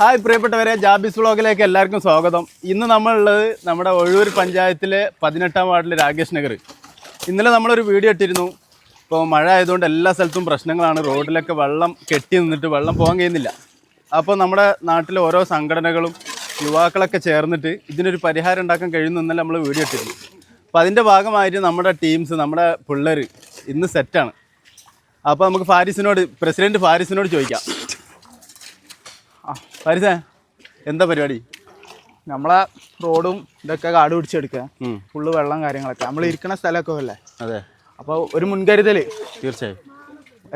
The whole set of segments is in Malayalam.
ഹായ് പ്രിയപ്പെട്ടവരെ ജാബിസ് വ്ളോഗിലേക്ക് എല്ലാവർക്കും സ്വാഗതം. ഇന്ന് നമ്മളുള്ളത് നമ്മുടെ ഒഴൂർ പഞ്ചായത്തിലെ പതിനെട്ടാം വാർഡിലെ രാകേഷ് നഗർ. ഇന്നലെ നമ്മളൊരു വീഡിയോ ഇട്ടിരുന്നു. ഇപ്പോൾ മഴ ആയതുകൊണ്ട് എല്ലാ സ്ഥലത്തും പ്രശ്നങ്ങളാണ്. റോഡിലൊക്കെ വെള്ളം കെട്ടി നിന്നിട്ട് വെള്ളം പോകാൻ കഴിയുന്നില്ല. അപ്പോൾ നമ്മുടെ നാട്ടിലെ ഓരോ സംഘടനകളും യുവാക്കളൊക്കെ ചേർന്നിട്ട് ഇതിനൊരു പരിഹാരം ഉണ്ടാക്കാൻ കഴിയുന്നു ഇന്നലെ നമ്മൾ വീഡിയോ ഇട്ടിരുന്നു. അപ്പോൾ അതിന്റെ ഭാഗമായിട്ട് നമ്മുടെ ടീംസ് നമ്മുടെ പിള്ളേർ ഇന്ന് സെറ്റാണ് അപ്പോൾ നമുക്ക് ഫാരിസിനോട് പ്രസിഡന്റ് ഫാരിസിനോട് ചോദിക്കാം. ആ ഫാരിസേ എന്താ പരിപാടി? നമ്മളെ റോഡും ഇതൊക്കെ കാട് പിടിച്ചെടുക്കുക. ഫുള്ള് വെള്ളം കാര്യങ്ങളൊക്കെ. നമ്മൾ ഇരിക്കുന്ന സ്ഥലമൊക്കെ അല്ലേ അതെ. അപ്പോൾ ഒരു മുൻകരുതൽ തീർച്ചയായും.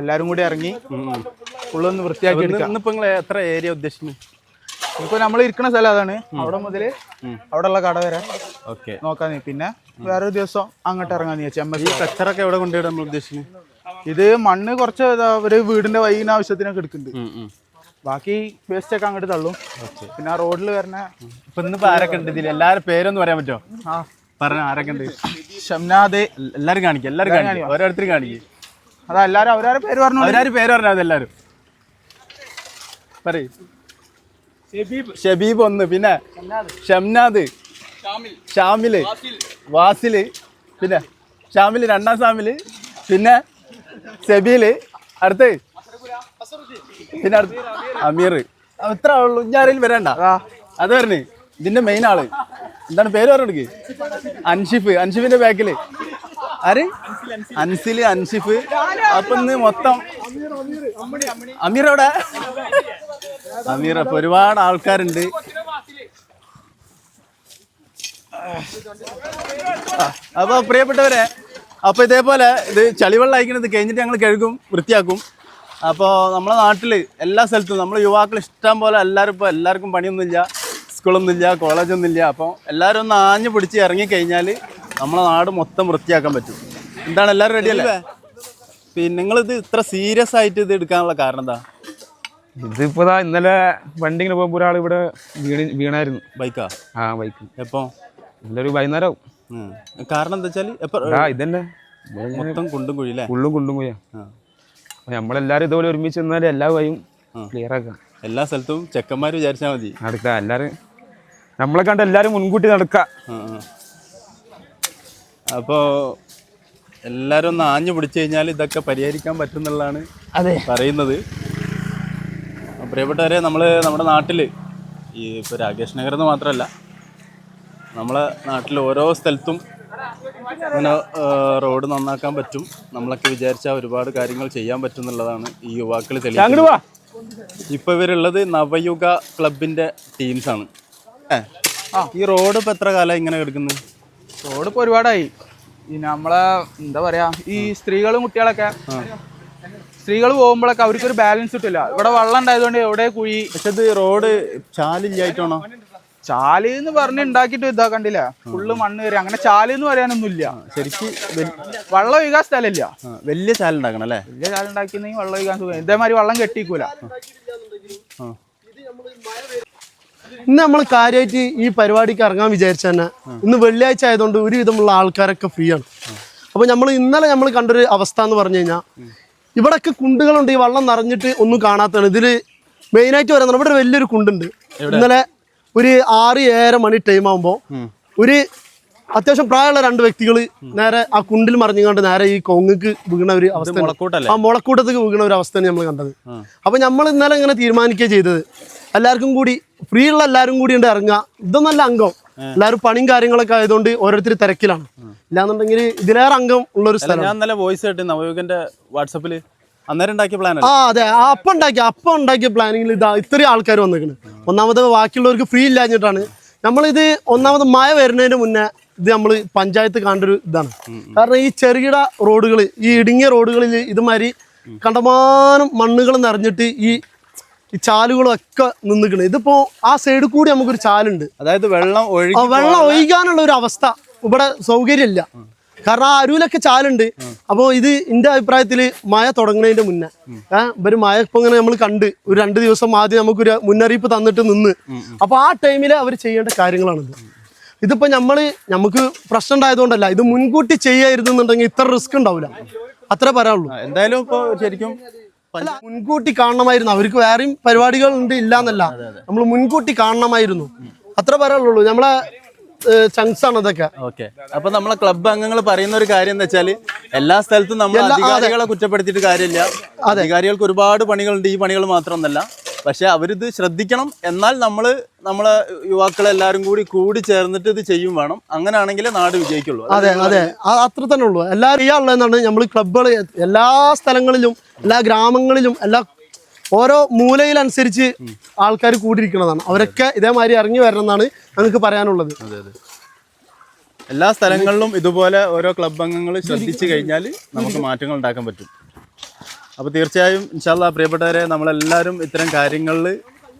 എല്ലാവരും കൂടി ഇറങ്ങി ഫുള്ള് ഒന്ന് വൃത്തിയാക്കി എടുക്കാം നിങ്ങൾ എത്ര ഏരിയ ഉദ്ദേശിക്കുന്നു? ഇപ്പൊ നമ്മൾ ഇരിക്കുന്ന സ്ഥലം അതാണ്. അവിടെ മുതൽ അവിടെ ഉള്ള കട വരെ ഓക്കെ. നോക്കാൻ നീ. പിന്നെ വേറൊരു ദിവസം അങ്ങോട്ട് ഇറങ്ങാൻ നീ ഈ കച്ചറൊക്കെ എവിടെ കൊണ്ടുപോയി നമ്മൾ ഉദ്ദേശിക്കുന്നത് ഇത് മണ്ണ് കുറച്ച് ഒരു വീടിന്റെ വൈകുന്ന ആവശ്യത്തിനൊക്കെ എടുക്കുന്നുണ്ട്. ബാക്കി വേസ്റ്റ് ഒക്കെ അങ്ങോട്ട് തള്ളും. പിന്നെ ആ റോഡിൽ വരുന്ന ഇപ്പൊ ഇന്നിപ്പോ ആരൊക്കെ ഉണ്ട് ഇതിൽ എല്ലാവരും പേരൊന്നും പറയാൻ പറ്റുമോ ആ. പറഞ്ഞ ആരൊക്കെ ഉണ്ട്? ഷംനാദ്. എല്ലാരും കാണിക്കും എല്ലാരും കാണിക്കും. ഓരോരുത്തരും കാണിക്കും. അതാ എല്ലാവരും അവരാരും പേര് പറഞ്ഞു അവരാരും പേര് പറഞ്ഞാൽ എല്ലാവരും എല്ലാരും. ഷബീബ്. ഷബീബ് ഒന്ന് പിന്നെ ഷംനാദ്. ഷാമിൽ. വാസിൽ. പിന്നെ ഷാമിൽ രണ്ടാം ഷാമിൽ. പിന്നെ സെബീൽ. അടുത്ത് പിന്നെ അമീർ. ഇത്ര ആളുള്ളൂ. ഇനി ആരെങ്കിലും വരണ്ട. അത് വരണേ ഇതിന്റെ മെയിൻ ആൾ. എന്താണ് പേര് പറഞ്ഞെടുക്ക്? അൻഷിഫ്. അൻഷിഫിന്റെ ബാക്കിൽ ആര്? അൻസിൽ അൻഷിഫ്. അപ്പൊ ഇന്ന് മൊത്തം അമീർ അവിടെ അമീർ അപ്പൊ ഒരുപാട് ആൾക്കാരുണ്ട്. ആ, അപ്പൊ പ്രിയപ്പെട്ടവരെ അപ്പൊ ഇതേപോലെ ഇത് ചളിവെള്ളം അയക്കുന്നത് കഴിഞ്ഞിട്ട് ഞങ്ങൾ കഴുകും വൃത്തിയാക്കും. അപ്പോൾ നമ്മുടെ നാട്ടിൽ എല്ലാ സ്ഥലത്തും നമ്മൾ യുവാക്കൾ ഇഷ്ടം പോലെ എല്ലാവരും ഇപ്പോൾ എല്ലാവർക്കും പണിയൊന്നുമില്ല സ്കൂളൊന്നുമില്ല കോളേജൊന്നുമില്ല. അപ്പോൾ എല്ലാവരും ഒന്ന് ആഞ്ഞു പിടിച്ച് ഇറങ്ങിക്കഴിഞ്ഞാൽ നമ്മളെ നാട് മൊത്തം വൃത്തിയാക്കാൻ പറ്റും. എന്താണ് എല്ലാവരും റെഡി അല്ലേ? പിന്നെ നിങ്ങളിത് ഇത്ര സീരിയസ് ആയിട്ട് ഇത് എടുക്കാനുള്ള കാരണം എന്താ? ഇതിപ്പോ ഇന്നലെ വണ്ടിങ്ങനെ പോകുമ്പോൾ ഒരാൾ ഇവിടെ വീണ് വീണായിരുന്നു. ബൈക്കാ ആ? ബൈക്ക് എപ്പോൾ ഇന്നലെ ഒരു വൈകുന്നേരം കാരണം എന്താ വെച്ചാൽ എപ്പോൾ ഇതന്നെ. മൊത്തം കുണ്ടും കുഴി അല്ലേ? ഉള്ളും കുണ്ടും പോയാ നമ്മളെല്ലാരും ഇതുപോലെ ഒരുമിച്ച് നിന്നാലും എല്ലാ വഴിയും ക്ലിയർ ആക്കാം. എല്ലാ സ്ഥലത്തും ചെക്കന്മാർ വിചാരിച്ചാൽ മതി. നടക്കുക എല്ലാരും നമ്മളെ കണ്ട് എല്ലാരും മുൻകൂട്ടി നടക്ക. അപ്പോൾ എല്ലാരും ഒന്ന് ആഞ്ഞു പിടിച്ചു കഴിഞ്ഞാൽ ഇതൊക്കെ പരിഹരിക്കാൻ പറ്റും എന്നുള്ളതാണ് അതെ. പറയുന്നത്. പ്രിയപ്പെട്ടവരെ നമ്മൾ നമ്മുടെ നാട്ടിൽ ഈ ഇപ്പൊ രാകേഷ് നഗർ എന്ന് മാത്രമല്ല നമ്മളെ നാട്ടിൽ ഓരോ സ്ഥലത്തും ഇങ്ങനെ റോഡ് നന്നാക്കാൻ പറ്റും. നമ്മളൊക്കെ വിചാരിച്ചാൽ ഒരുപാട് കാര്യങ്ങൾ ചെയ്യാൻ പറ്റും എന്നുള്ളതാണ് ഈ യുവാക്കൾ തെളിയിക്കുന്നത്. വാ. ഇപ്പൊ ഇവരുള്ളത് നവയുഗ ക്ലബിന്റെ ടീംസ് ആണ്. ഈ റോഡ് ഇപ്പൊ എത്ര കാലം ഇങ്ങനെ കിടക്കുന്നത്? റോഡ് ഇപ്പൊ ഒരുപാടായി. ഈ നമ്മളെ എന്താ പറയാ ഈ സ്ത്രീകളും കുട്ടികളൊക്കെ സ്ത്രീകൾ പോകുമ്പോഴൊക്കെ അവർക്കൊരു ബാലൻസ് കിട്ടില്ല. ഇവിടെ വെള്ളം ഉണ്ടായതുകൊണ്ട് എവിടെ കുഴി? പക്ഷെ ഇത് റോഡ് ചാലില്ലായിട്ടാണോ? ചാൽ എന്ന് പറഞ്ഞ് ഉണ്ടാക്കിട്ട് ഇതാ കണ്ടില്ല? ഫുള്ള് മണ്ണ് കയറി. അങ്ങനെ ചാൽ എന്ന് പറയാനൊന്നും ഇല്ല ശരിക്ക് വെള്ളം ഒഴുകാൻ സ്ഥലമില്ല. വലിയ ചാലുണ്ടാക്കണം അല്ലേ? വലിയ ചാല ഉണ്ടാക്കിയെങ്കിൽ വെള്ളം ഒഴുകാൻ സുഖം. ഇതേമാതിരി വെള്ളം കെട്ടിക്കൂല. ഇന്ന് നമ്മൾ കാര്യമായിട്ട് ഈ പരിപാടിക്ക് ഇറങ്ങാൻ വിചാരിച്ച തന്നെ ഇന്ന് വെള്ളിയാഴ്ച ആയതുകൊണ്ട് ഒരുവിധമുള്ള ആൾക്കാരൊക്കെ ഫ്രീ ആണ്. അപ്പോൾ നമ്മൾ ഇന്നലെ നമ്മൾ കണ്ടൊരു അവസ്ഥ എന്ന് പറഞ്ഞു കഴിഞ്ഞാൽ ഇവിടെയൊക്കെ കുണ്ടുകളുണ്ട്. ഈ വെള്ളം നിറഞ്ഞിട്ട് ഒന്നും കാണാത്തതാണ്. ഇതിൽ മെയിനായിട്ട് പറയുന്നത് ഇവിടെ വലിയൊരു കുണ്ടുണ്ട്. ഇന്നലെ ഒരു ആറ് ഏഴര മണി ടൈം ആകുമ്പോൾ ഒരു അത്യാവശ്യം പ്രായമുള്ള രണ്ട് വ്യക്തികൾ നേരെ ആ കുണ്ടിൽ മറിഞ്ഞുകൊണ്ട് നേരെ ഈ കൊങ്ങക്ക് വീണ ഒരു അവസ്ഥ ആ മുളക്കൂട്ടത്തേക്ക് വീണ ഒരു അവസ്ഥയാണ് നമ്മൾ കണ്ടത്. അപ്പൊ നമ്മൾ ഇന്നലെ ഇങ്ങനെ തീരുമാനിക്കുക ചെയ്തത്. എല്ലാവർക്കും കൂടി ഫ്രീ ഉള്ള എല്ലാവരും കൂടി ഉണ്ട് ഇറങ്ങുക ഇതൊന്നല്ല അംഗം. എല്ലാവരും പണിയും കാര്യങ്ങളൊക്കെ ആയതുകൊണ്ട് ഓരോരുത്തർ തിരക്കിലാണ്. ഇല്ലാന്നുണ്ടെങ്കിൽ ഇതിലേറെ അംഗം ഉള്ള ഒരു സ്ഥലം ഞാൻ ഇന്നലെ വോയിസ് കേട്ട് നവയുഗന്റെ വാട്സപ്പിൽ അന്നേരം ഉണ്ടാക്കിയ പ്ലാൻ ആ അതെ. അപ്പം ഉണ്ടാക്കിയ അപ്പം ഉണ്ടാക്കിയ പ്ലാനിങ്ങിൽ ഇതാ ഇത്രയും ആൾക്കാർ വന്നിരിക്കുന്നത് ഒന്നാമത് ബാക്കിയുള്ളവർക്ക് ഫ്രീ ഇല്ലാഞ്ഞിട്ടാണ്. നമ്മളിത് ഒന്നാമത് മഴ വരുന്നതിന് മുന്നേ ഇത് നമ്മൾ പഞ്ചായത്ത് കണ്ടൊരു ഇതാണ്. കാരണം ഈ ചെറുകിട റോഡുകൾ ഈ ഇടുങ്ങിയ റോഡുകളിൽ ഇതുമാതിരി കണ്ടമാനം മണ്ണുകൾ നിറഞ്ഞിട്ട് ഈ ഈ ചാലുകളും ഒക്കെ നിന്നിക്കണേ ഇതിപ്പോ ആ സൈഡിൽ കൂടി നമുക്കൊരു ചാലുണ്ട്. അതായത് വെള്ളം വെള്ളം ഒഴിക്കാനുള്ള ഒരു അവസ്ഥ ഇവിടെ സൗകര്യമില്ല. കാരണം ആ അരുവിലൊക്കെ ചാലുണ്ട്. അപ്പോൾ ഇത് എന്റെ അഭിപ്രായത്തിൽ മഴ തുടങ്ങുന്നതിന്റെ മുന്നേ. ഏഹ് ഇവർ മഴ ഇപ്പൊ ഇങ്ങനെ നമ്മൾ കണ്ട് ഒരു രണ്ട് ദിവസം ആദ്യം നമുക്കൊരു മുന്നറിയിപ്പ് തന്നിട്ട് നിന്ന്. അപ്പോൾ ആ ടൈമിൽ അവർ ചെയ്യേണ്ട കാര്യങ്ങളാണിത്. ഇതിപ്പോ നമ്മൾ നമുക്ക് പ്രശ്നം ഉണ്ടായതുകൊണ്ടല്ല ഇത് മുൻകൂട്ടി ചെയ്യായിരുന്നുണ്ടെങ്കിൽ ഇത്ര റിസ്ക് ഉണ്ടാവില്ല അത്ര പറയാനുള്ളൂ. എന്തായാലും ഇപ്പോൾ ശരിക്കും അല്ല മുൻകൂട്ടി കാണണമായിരുന്നു. അവർക്ക് വേറെയും പരിപാടികൾ ഉണ്ട് ഇല്ലാന്നല്ല. നമ്മൾ മുൻകൂട്ടി കാണണമായിരുന്നു. അത്ര പറയാനുള്ളൂ. നമ്മളെ ചങ്സ് ആണ് ഇതൊക്കെ ഓക്കെ. അപ്പൊ നമ്മളെ ക്ലബ്ബ് അംഗങ്ങൾ പറയുന്ന ഒരു കാര്യം എന്താ വെച്ചാൽ എല്ലാ സ്ഥലത്തും നമ്മൾ അധികാരികളെ കുറ്റപ്പെടുത്തിയിട്ട് കാര്യമില്ല. അധികാരികൾക്ക് ഒരുപാട് പണികളുണ്ട്. ഈ പണികൾ മാത്രമൊന്നല്ല. പക്ഷെ അവരിത് ശ്രദ്ധിക്കണം. എന്നാൽ നമ്മൾ നമ്മളെ യുവാക്കളെല്ലാരും കൂടി കൂടി ചേർന്നിട്ട് ഇത് ചെയ്യും വേണം. അങ്ങനെയാണെങ്കിലേ നാട് വിജയിക്കുള്ളൂ. അതെ അതെ. അത്ര തന്നെ ഉള്ളൂ. എല്ലാവരും ചെയ്യാനുള്ളതെന്നാണ് നമ്മൾ ക്ലബ്ബുകൾ എല്ലാ സ്ഥലങ്ങളിലും എല്ലാ ഗ്രാമങ്ങളിലും എല്ലാ ഓരോ മൂലയിലനുസരിച്ച് ആൾക്കാർ കൂടിയിരിക്കുന്നതാണ്. അവരൊക്കെ ഇതേമാതിരി ഇറങ്ങി വരണം എന്നാണ് ഞങ്ങൾക്ക് പറയാനുള്ളത്. അതെ അതെ. എല്ലാ സ്ഥലങ്ങളിലും ഇതുപോലെ ഓരോ ക്ലബ് അംഗങ്ങൾ ശ്രദ്ധിച്ചു കഴിഞ്ഞാൽ നമുക്ക് മാറ്റങ്ങൾ ഉണ്ടാക്കാൻ പറ്റും. അപ്പോൾ തീർച്ചയായും ഇൻഷാല്ല പ്രിയപ്പെട്ടവരെ നമ്മളെല്ലാവരും ഇത്തരം കാര്യങ്ങളിൽ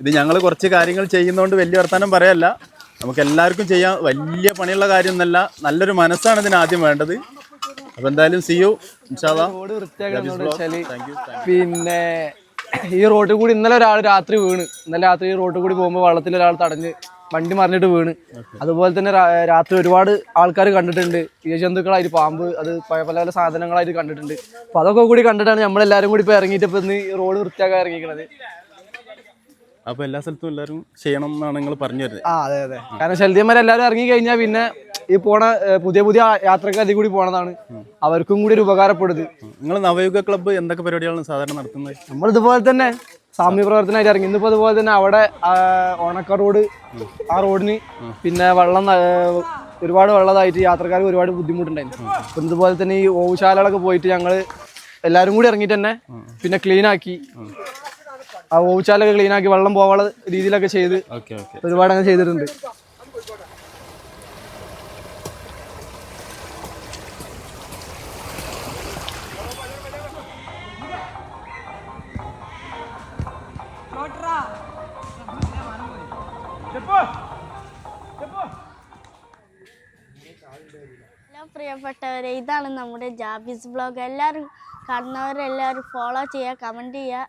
ഇത് ഞങ്ങൾ കുറച്ച് കാര്യങ്ങൾ ചെയ്യുന്നതുകൊണ്ട് വലിയ വർത്തമാനം പറയല്ല. നമുക്ക് എല്ലാവർക്കും ചെയ്യാൻ വലിയ പണിയുള്ള കാര്യമൊന്നല്ല നല്ലൊരു മനസ്സാണ് ഇതിന് ആദ്യം വേണ്ടത്. അപ്പോൾ എന്തായാലും സി യു ഇൻഷാല്ല പിന്നെ ഈ റോഡിൽ കൂടി ഇന്നലെ ഒരാൾ രാത്രി വീണ്. ഇന്നലെ രാത്രി ഈ റോഡിൽ കൂടി പോകുമ്പോൾ വള്ളത്തിൽ ഒരാൾ തടഞ്ഞ് വണ്ടി മറിഞ്ഞിട്ട് വീണ്. അതുപോലെ തന്നെ രാത്രി ഒരുപാട് ആൾക്കാർ കണ്ടിട്ടുണ്ട്. ഇഴജന്തുക്കളായിട്ട് പാമ്പ് അത് പല പല സാധനങ്ങളായിട്ട് കണ്ടിട്ടുണ്ട്. അപ്പൊ അതൊക്കെ കൂടി കണ്ടിട്ടാണ് നമ്മളെല്ലാരും കൂടി ഇപ്പൊ ഇറങ്ങിയിട്ട് ഇപ്പൊ ഇന്ന് ഈ റോഡ് വൃത്തിയാക്കാൻ ഇറങ്ങിക്കണത് അപ്പോൾ എല്ലാ സ്ഥലത്തും എല്ലാവരും ചെയ്യണം എന്നാണ് നിങ്ങൾ പറഞ്ഞു തരുന്നത് ആ അതെ അതെ. കാരണം ശല്യന്മാരെല്ലാവരും ഇറങ്ങി കഴിഞ്ഞാൽ പിന്നെ ഈ പോണ പുതിയ പുതിയ യാത്രയ്ക്ക് അതി കൂടി പോണതാണ്. അവർക്കും കൂടി ഒരു ഉപകാരപ്പെടുത്. നിങ്ങൾ നവയുഗ ക്ലബ്ബ് എന്തൊക്കെ പരിപാടികളാണ് സാധാരണ നടത്തുന്നത്? നമ്മൾ ഇതുപോലെ തന്നെ സാമ്യ പ്രവർത്തനമായിട്ട് ഇറങ്ങി. ഇന്നിപ്പോ അതുപോലെ തന്നെ അവിടെ ആ, ഓണക്ക റോഡ് ആ റോഡിന് പിന്നെ വെള്ളം ന- ഒരുപാട് വെള്ളമായിട്ട് യാത്രക്കാർക്ക് ഒരുപാട് ബുദ്ധിമുട്ടുണ്ടായിരുന്നു. അപ്പം ഇതുപോലെ തന്നെ ഈ ഓവുശാലകളൊക്കെ പോയിട്ട് ഞങ്ങൾ എല്ലാവരും കൂടി ഇറങ്ങിയിട്ട് തന്നെ പിന്നെ ക്ലീൻ ആക്കി. ആ ഓവുശാലൊക്കെ ക്ലീൻ ആക്കി വെള്ളം പോവാനുള്ള രീതിയിലൊക്കെ ചെയ്ത് ഓക്കെ ഓക്കെ. ഒരുപാട് അങ്ങനെ ചെയ്തിട്ടുണ്ട് പ്രിയപ്പെട്ടവരെ ഇതാണ് നമ്മുടെ ജാബിസ് ബ്ലോഗ്. എല്ലാവരും കാണുന്നവരെല്ലാവരും ഫോളോ ചെയ്യുക കമന്റ് ചെയ്യുക.